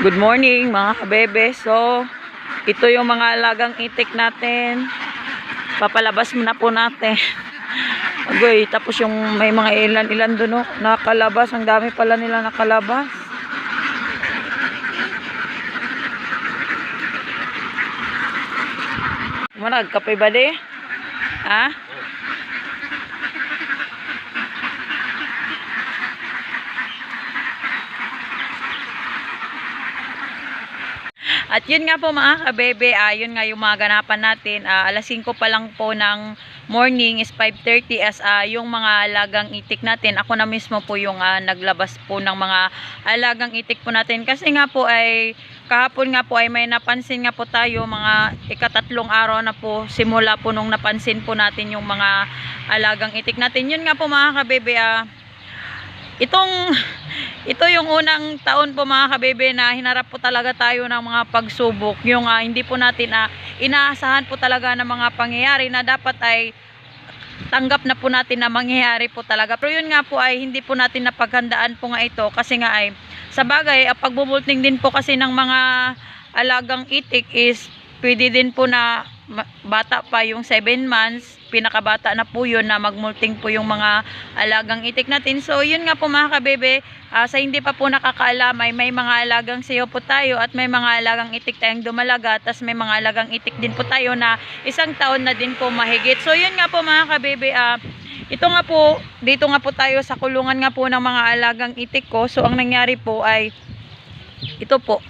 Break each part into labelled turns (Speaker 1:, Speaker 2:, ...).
Speaker 1: Good morning mga kabebe. So, ito yung mga alagang itik natin. Papalabas muna po natin. Agoy, tapos yung may mga ilan-ilan doon, no? nakalabas. Ang dami pala nila nakalabas. Manag, kape ba di? Ha? At yun nga po mga kabebe, ah, yun nga yung mga ganapan natin. Ah, alas 5 pa lang po ng morning is 5.30 as ah, yung mga alagang itik natin. Ako na mismo po yung ah, naglabas po ng mga alagang itik po natin. Kasi nga po ay kahapon nga po ay may napansin nga po tayo mga ikatatlong araw na po simula po nung napansin po natin yung mga alagang itik natin. Yun nga po mga kabebe, ah, itong ito yung unang taon po mga kabebe na hinarap po talaga tayo ng mga pagsubok. Yung ah, hindi po natin ah, inaasahan po talaga ng mga pangyayari na dapat ay tanggap na po natin na mangyayari po talaga. Pero yun nga po ay hindi po natin napaghandaan po nga ito kasi nga ay sa bagay, ang pagbubulting din po kasi ng mga alagang itik is pwede din po na bata pa yung 7 months, pinakabata na po yun na magmulting po yung mga alagang itik natin. So yun nga po mga kabebe, ah, sa hindi pa po nakakaalam ay may mga alagang sayo po tayo at may mga alagang itik tayong dumalaga tas may mga alagang itik din po tayo na isang taon na din po mahigit. So yun nga po mga kabebe, ah, ito nga po, dito nga po tayo sa kulungan nga po ng mga alagang itik ko. So ang nangyari po ay ito po.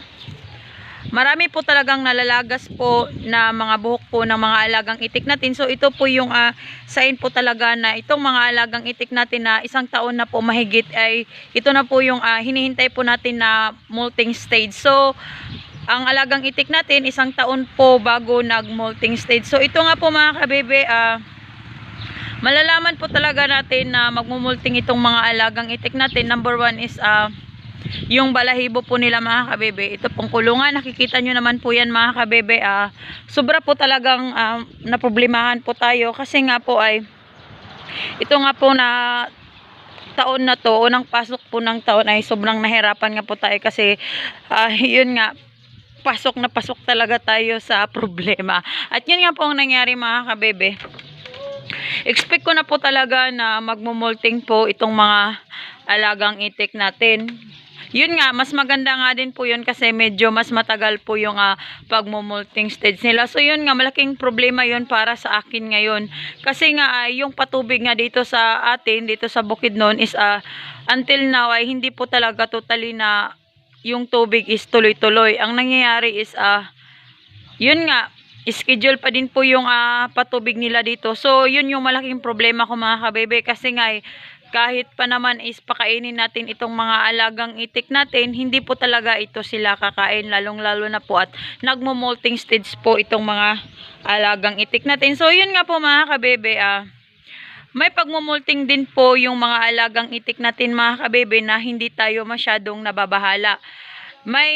Speaker 1: Marami po talagang nalalagas po na mga buhok po ng mga alagang itik natin. So ito po yung ah, sign po talaga na itong mga alagang itik natin na isang taon na po mahigit ay ito na po yung ah, hinihintay po natin na molting stage. So ang alagang itik natin isang taon po bago nag-molting stage. So ito nga po mga kabebe, ah, malalaman po talaga natin na magmumulting itong mga alagang itik natin. Number one is ah, yung balahibo po nila mga kabebe. Ito pong kulungan, nakikita nyo naman po yan mga kabebe. Ah, sobra po talagang ah, naproblemahan po tayo kasi nga po ay ito nga po na taon na to, unang pasok po ng taon ay sobrang nahirapan nga po tayo kasi ah, yun nga, pasok na pasok talaga tayo sa problema. At yun nga po ang nangyari mga kabebe. Expect ko na po talaga na magmumulting po itong mga alagang itik natin. Yun nga, mas maganda nga din po yun kasi medyo mas matagal po yung ah, pagmumulting stage nila. So yun nga, malaking problema yun para sa akin ngayon. Kasi nga, ah, yung patubig nga dito sa atin, dito sa bukid noon is ah, until now ay hindi po talaga totally na yung tubig is tuloy-tuloy. Ang nangyayari is ah, yun nga, schedule pa din po yung ah, patubig nila dito. So, yun yung malaking problema ko mga kabebe. Kasi nga, eh, kahit pa naman is pakainin natin itong mga alagang itik natin, hindi po talaga ito sila kakain. Lalong-lalo na po at nagmo-molting stage po itong mga alagang itik natin. So, yun nga po mga kabebe, ah, may pagmumulting din po yung mga alagang itik natin mga kabebe na hindi tayo masyadong nababahala. May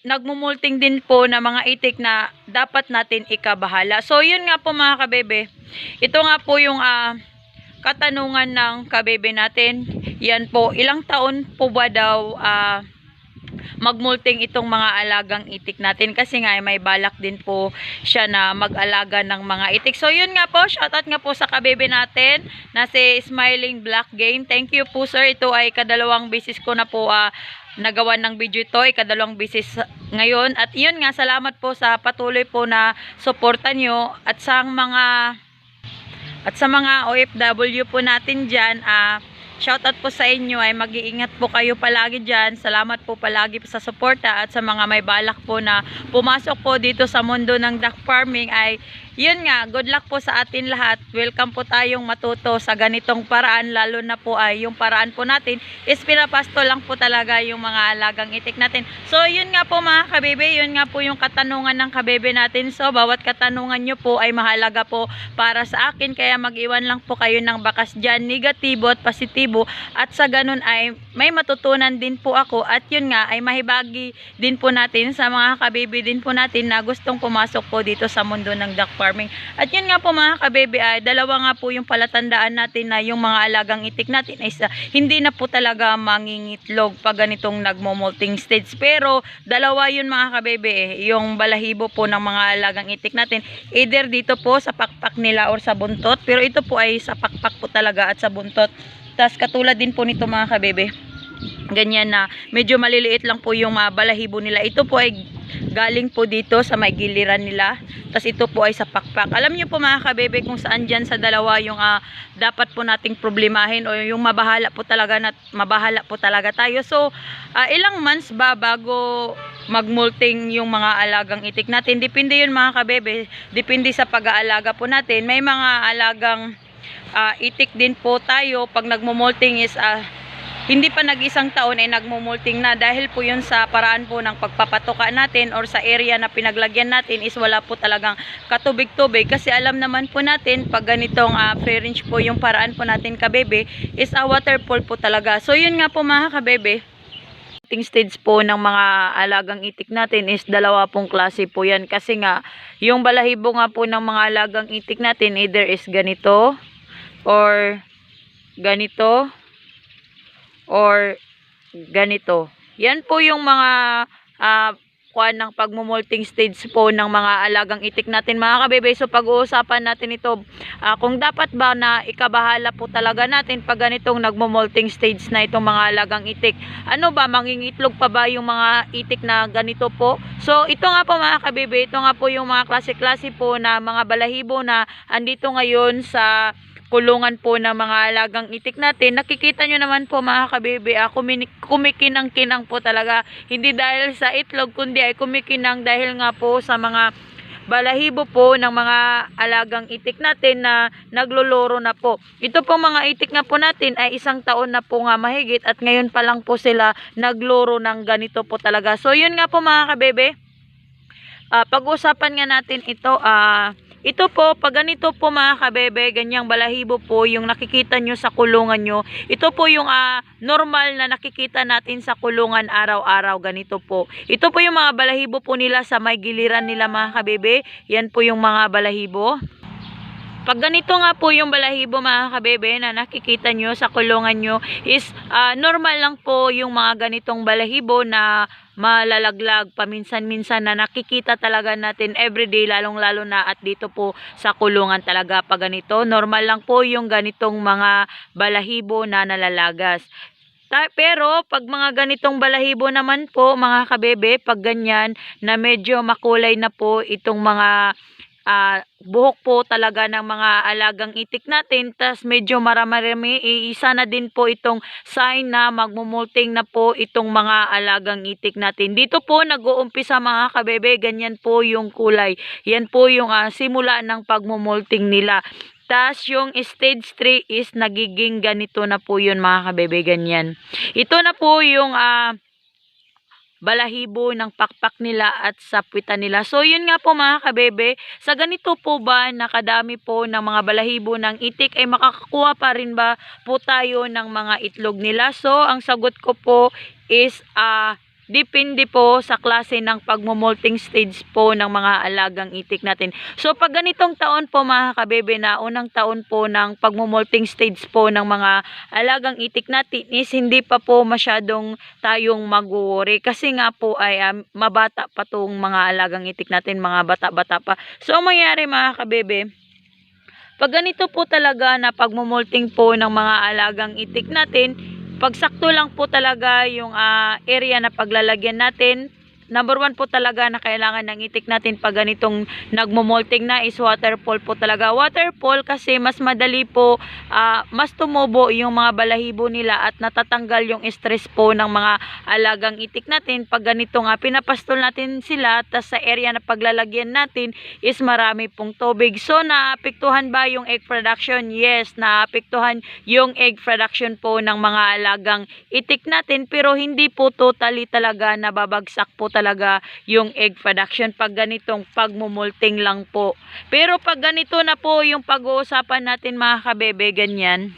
Speaker 1: nagmumulting din po na mga itik na dapat natin ikabahala. So, yun nga po mga kabebe. Ito nga po yung ah, katanungan ng kabebe natin. Yan po, ilang taon po ba daw ah, magmulting itong mga alagang itik natin kasi nga eh, may balak din po siya na mag-alaga ng mga itik. So yun nga po, shoutout nga po sa kabebe natin na si Smiling Black Game. Thank you po sir. Ito ay kadalawang bisis ko na po ah, nagawa ng video ito. Ikadalawang bisis ngayon. At yun nga, salamat po sa patuloy po na suporta nyo at sa mga at sa mga OFW po natin dyan, ah, shoutout po sa inyo ay mag-iingat po kayo palagi dyan. Salamat po palagi sa suporta at sa mga may balak po na pumasok po dito sa mundo ng duck farming ay yun nga, good luck po sa atin lahat. Welcome po tayong matuto sa ganitong paraan, lalo na po ay yung paraan po natin is pinapasto lang po talaga yung mga alagang itik natin. So, yun nga po mga kabebe, yun nga po yung katanungan ng kabebe natin. So, bawat katanungan nyo po ay mahalaga po para sa akin, kaya mag-iwan lang po kayo ng bakas dyan, negatibo at positibo. At sa ganun ay may matutunan din po ako at yun nga ay mahibagi din po natin sa mga kabebe din po natin na gustong pumasok po dito sa mundo ng duck farming. At yun nga po mga kabebe, ay dalawa nga po yung palatandaan natin na yung mga alagang itik natin ay sa- hindi na po talaga mangingitlog pag ganitong nagmo-molting stage. Pero dalawa yun mga kabebe, eh, yung balahibo po ng mga alagang itik natin, either dito po sa pakpak nila or sa buntot, pero ito po ay sa pakpak po talaga at sa buntot. Tas katulad din po nito mga kabebe, ganyan na medyo maliliit lang po yung mga balahibo nila. Ito po ay galing po dito sa may giliran nila. Tas ito po ay sa pakpak. Alam niyo po mga kabebe kung saan dyan sa dalawa yung ah, dapat po nating problemahin o yung mabahala po talaga na mabahala po talaga tayo. So ah, ilang months ba bago magmulting yung mga alagang itik natin? Depende yun mga kabebe. Depende sa pag-aalaga po natin. May mga alagang ah, itik din po tayo pag nagmumulting is ah, hindi pa nag-isang taon ay nagmumulting na dahil po yun sa paraan po ng pagpapatuka natin or sa area na pinaglagyan natin is wala po talagang katubig-tubig kasi alam naman po natin pag ganitong uh, range po yung paraan po natin kabebe is a waterfall po talaga. So yun nga po mga kabebe, Molting stage po ng mga alagang itik natin is dalawa pong klase po yan kasi nga yung balahibo nga po ng mga alagang itik natin either is ganito or ganito or ganito. Yan po yung mga ah, kuan ng pagmumulting stage po ng mga alagang itik natin mga kabebe. So pag-uusapan natin ito ah, kung dapat ba na ikabahala po talaga natin pag ganitong nagmumulting stage na itong mga alagang itik. Ano ba, mangingitlog pa ba yung mga itik na ganito po? So ito nga po mga kabebe, ito nga po yung mga klase-klase po na mga balahibo na andito ngayon sa kulungan po ng mga alagang itik natin. Nakikita nyo naman po mga kabebe, ah, kumikinang-kinang po talaga. Hindi dahil sa itlog, kundi ay kumikinang dahil nga po sa mga balahibo po ng mga alagang itik natin na nagloloro na po. Ito po mga itik nga po natin ay isang taon na po nga mahigit at ngayon pa lang po sila nagloro ng ganito po talaga. So yun nga po mga kabebe, Ah, pag-usapan nga natin ito, ah, ito po, pag ganito po mga kabebe, ganyang balahibo po, yung nakikita nyo sa kulungan nyo, ito po yung ah, normal na nakikita natin sa kulungan araw-araw, ganito po. Ito po yung mga balahibo po nila sa may giliran nila mga kabebe, yan po yung mga balahibo. Pag ganito nga po yung balahibo mga kabebe na nakikita nyo sa kulungan nyo is ah, normal lang po yung mga ganitong balahibo na malalaglag paminsan-minsan na nakikita talaga natin everyday lalong-lalo na at dito po sa kulungan talaga pag ganito. Normal lang po yung ganitong mga balahibo na nalalagas. Ta- pero pag mga ganitong balahibo naman po mga kabebe, pag ganyan na medyo makulay na po itong mga ah, buhok po talaga ng mga alagang itik natin tas medyo marami isa na din po itong sign na magmumulting na po itong mga alagang itik natin. Dito po nag-uumpisa mga kabebe ganyan po yung kulay. Yan po yung ah, simula ng pagmumulting nila. Tas yung stage 3 is nagiging ganito na po yun mga kabebe ganyan. Ito na po yung ah, balahibo ng pakpak nila at sapwitan nila. So, yun nga po mga kabebe, sa ganito po ba nakadami po ng mga balahibo ng itik ay makakakuha pa rin ba po tayo ng mga itlog nila? So, ang sagot ko po is ah depende po sa klase ng pagmumulting stage po ng mga alagang itik natin. So, pag ganitong taon po mga kabebe na unang taon po ng pagmumulting stage po ng mga alagang itik natin is hindi pa po masyadong tayong mag-worry kasi nga po ay ah, mabata pa tong mga alagang itik natin, mga bata-bata pa. So, ang mangyari mga kabebe, pag ganito po talaga na pagmumulting po ng mga alagang itik natin, pag sakto lang po talaga yung ah, area na paglalagyan natin, number one po talaga na kailangan ng itik natin pag ganitong nagmumulting na is waterfall po talaga. Waterfall kasi mas madali po, ah, mas tumubo yung mga balahibo nila at natatanggal yung stress po ng mga alagang itik natin. Pag ganito nga, pinapastol natin sila, tas sa area na paglalagyan natin is marami pong tubig. So, naapektuhan ba yung egg production? Yes, naapektuhan yung egg production po ng mga alagang itik natin pero hindi po totally talaga nababagsak po talaga yung egg production pag ganitong pagmumulting lang po. Pero pag ganito na po yung pag-uusapan natin mga kabebe, ganyan.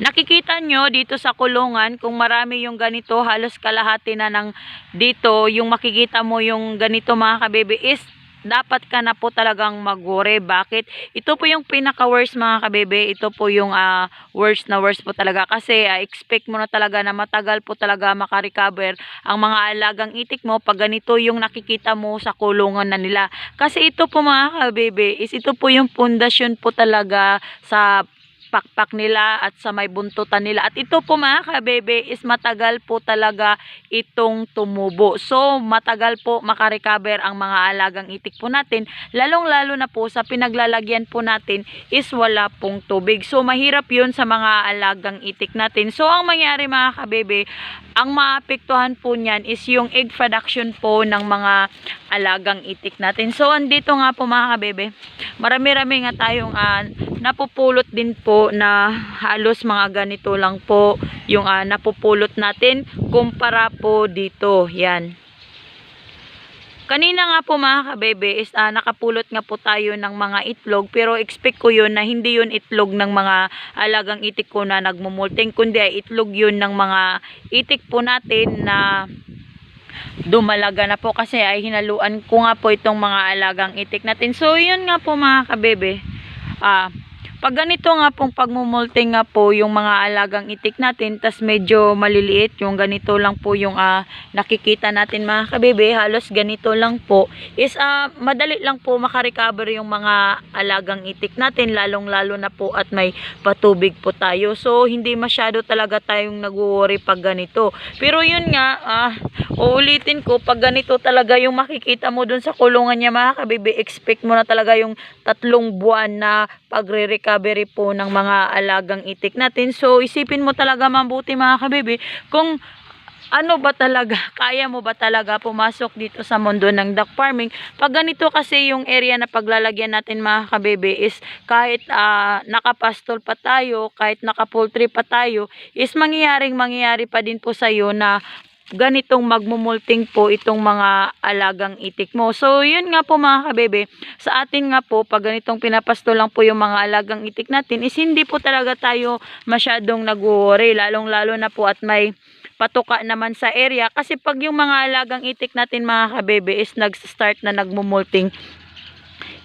Speaker 1: Nakikita nyo dito sa kulungan kung marami yung ganito, halos kalahati na ng dito, yung makikita mo yung ganito mga kabebe is dapat ka na po talagang mag-worry. Bakit? Ito po yung pinaka-worst mga kabebe. Ito po yung ah, worst na worst po talaga. Kasi ah, expect mo na talaga na matagal po talaga makarecover ang mga alagang itik mo pag ganito yung nakikita mo sa kulungan na nila. Kasi ito po mga kabebe is ito po yung pundasyon po talaga sa pakpak nila at sa may buntutan nila. At ito po mga kabebe is matagal po talaga itong tumubo. So matagal po makarecover ang mga alagang itik po natin. Lalong lalo na po sa pinaglalagyan po natin is wala pong tubig. So mahirap yun sa mga alagang itik natin. So ang mangyari mga kabebe, ang maapektuhan po niyan is yung egg production po ng mga alagang itik natin. So andito nga po mga kabebe, marami-rami nga tayong ah, napupulot din po na halos mga ganito lang po yung ah, napupulot natin kumpara po dito. Yan. Kanina nga po mga kabebe is ah, nakapulot nga po tayo ng mga itlog pero expect ko yun na hindi yun itlog ng mga alagang itik ko na nagmumulting kundi ay itlog yun ng mga itik po natin na dumalaga na po kasi ay hinaluan ko nga po itong mga alagang itik natin. So yun nga po mga kabebe. Ah, pag ganito nga pong pagmumulting nga po yung mga alagang itik natin, tas medyo maliliit, yung ganito lang po yung ah, nakikita natin mga kabebe, halos ganito lang po, is ah, madali lang po makarecover yung mga alagang itik natin, lalong lalo na po at may patubig po tayo. So, hindi masyado talaga tayong nag-worry pag ganito. Pero yun nga, ah, uulitin ko, pag ganito talaga yung makikita mo dun sa kulungan niya mga kabebe, expect mo na talaga yung tatlong buwan na pagre-recovery po ng mga alagang itik natin. So, isipin mo talaga mabuti mga kabebe, kung ano ba talaga, kaya mo ba talaga pumasok dito sa mundo ng duck farming? Pag ganito kasi yung area na paglalagyan natin mga kabebe is kahit ah, nakapastol pa tayo, kahit nakapoultry pa tayo, is mangyayaring mangyayari pa din po sa'yo na ganitong magmumulting po itong mga alagang itik mo. So, yun nga po mga kabebe, sa atin nga po, pag ganitong pinapasto lang po yung mga alagang itik natin, is hindi po talaga tayo masyadong nag-worry, lalong-lalo na po at may patuka naman sa area. Kasi pag yung mga alagang itik natin mga kabebe is nag-start na nagmumulting,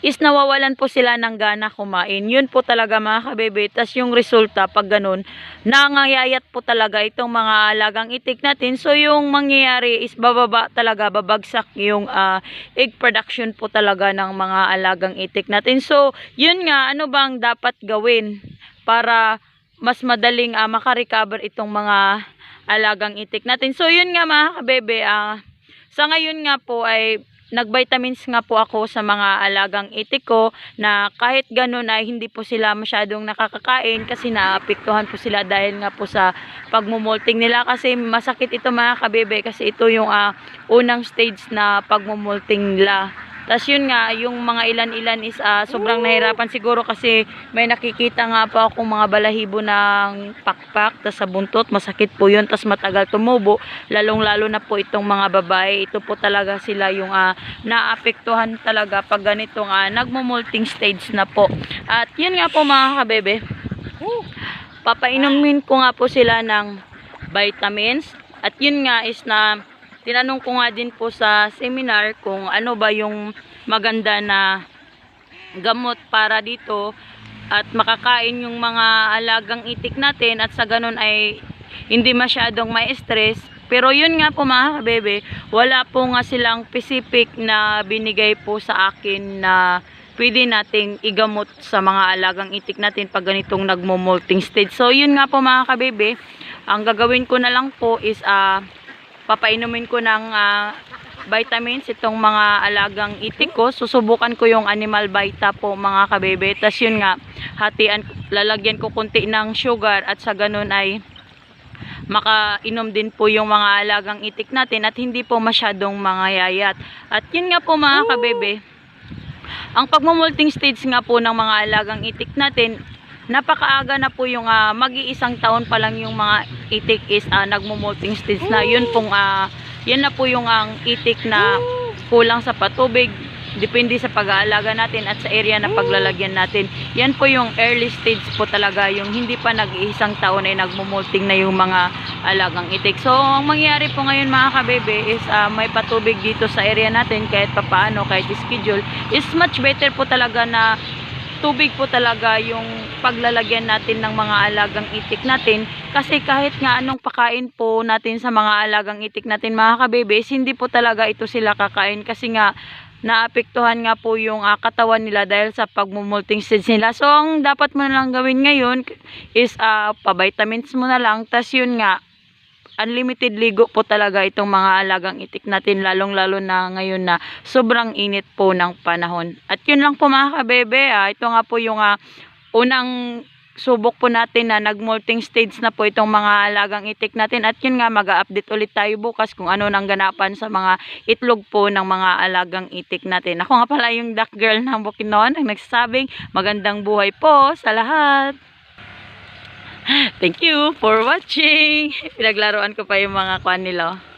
Speaker 1: is nawawalan po sila ng gana kumain. Yun po talaga mga kabebe. Tas yung resulta pag ganun, nangayayat po talaga itong mga alagang itik natin. So yung mangyayari is bababa talaga, babagsak yung ah, egg production po talaga ng mga alagang itik natin. So yun nga, ano bang dapat gawin para mas madaling ah, makarecover itong mga alagang itik natin. So yun nga mga kabebe, ah, sa ngayon nga po ay nag-vitamins nga po ako sa mga alagang itik ko na kahit ganun ay hindi po sila masyadong nakakakain kasi naapektuhan po sila dahil nga po sa pagmumulting nila kasi masakit ito mga kabebe kasi ito yung ah, unang stage na pagmumulting nila. Tapos yun nga, yung mga ilan-ilan is ah, sobrang nahirapan siguro kasi may nakikita nga po akong mga balahibo ng pakpak, tas sa buntot, masakit po yun, tas matagal tumubo, lalong-lalo na po itong mga babae, ito po talaga sila yung ah, naapektuhan talaga pag ganitong ah, nagmumulting stage na po. At yun nga po mga kabebe, papainumin ko nga po sila ng vitamins, at yun nga is na tinanong ko nga din po sa seminar kung ano ba yung maganda na gamot para dito at makakain yung mga alagang itik natin at sa ganun ay hindi masyadong may stress. Pero yun nga po mga kabebe, wala po nga silang specific na binigay po sa akin na pwede nating igamot sa mga alagang itik natin pag ganitong nagmo-molting stage. So yun nga po mga kabebe, ang gagawin ko na lang po is ah papainumin ko ng ah, vitamins itong mga alagang itik ko. Susubukan ko yung animal vita po mga kabebe. Tapos yun nga, hatian, lalagyan ko konti ng sugar at sa ganun ay makainom din po yung mga alagang itik natin at hindi po masyadong mangayayat. At yun nga po mga kabebe, ang pagmumulting stage nga po ng mga alagang itik natin, napakaaga na po yung ah, mag-iisang taon pa lang yung mga itik is ah, nagmumulting stage na. Yun pong, ah, yan na po yung ang itik na kulang sa patubig. depende sa pag-aalaga natin at sa area na paglalagyan natin. Yan po yung early stage po talaga, yung hindi pa nag-iisang taon ay nagmumulting na yung mga alagang itik. So, ang mangyayari po ngayon mga kabebe is ah, may patubig dito sa area natin kahit papaano, kahit schedule, is much better po talaga na tubig po talaga yung paglalagyan natin ng mga alagang itik natin kasi kahit nga anong pakain po natin sa mga alagang itik natin mga kabebes, hindi po talaga ito sila kakain kasi nga naapektuhan nga po yung ah, katawan nila dahil sa pagmumulting stage nila. So, ang dapat mo na lang gawin ngayon is uh, pa-vitamins mo na lang. tas yun nga, unlimited ligo po talaga itong mga alagang itik natin lalong lalo na ngayon na sobrang init po ng panahon. At yun lang po mga kabebe, ah, ito nga po yung ah, unang subok po natin na nag-molting stage na po itong mga alagang itik natin at yun nga mag-update ulit tayo bukas kung ano nang ganapan sa mga itlog po ng mga alagang itik natin. Ako nga pala yung duck girl ng Bukidnon ang nagsasabing magandang buhay po sa lahat. Thank you for watching. Pinaglaruan ko pa yung mga kwan nila.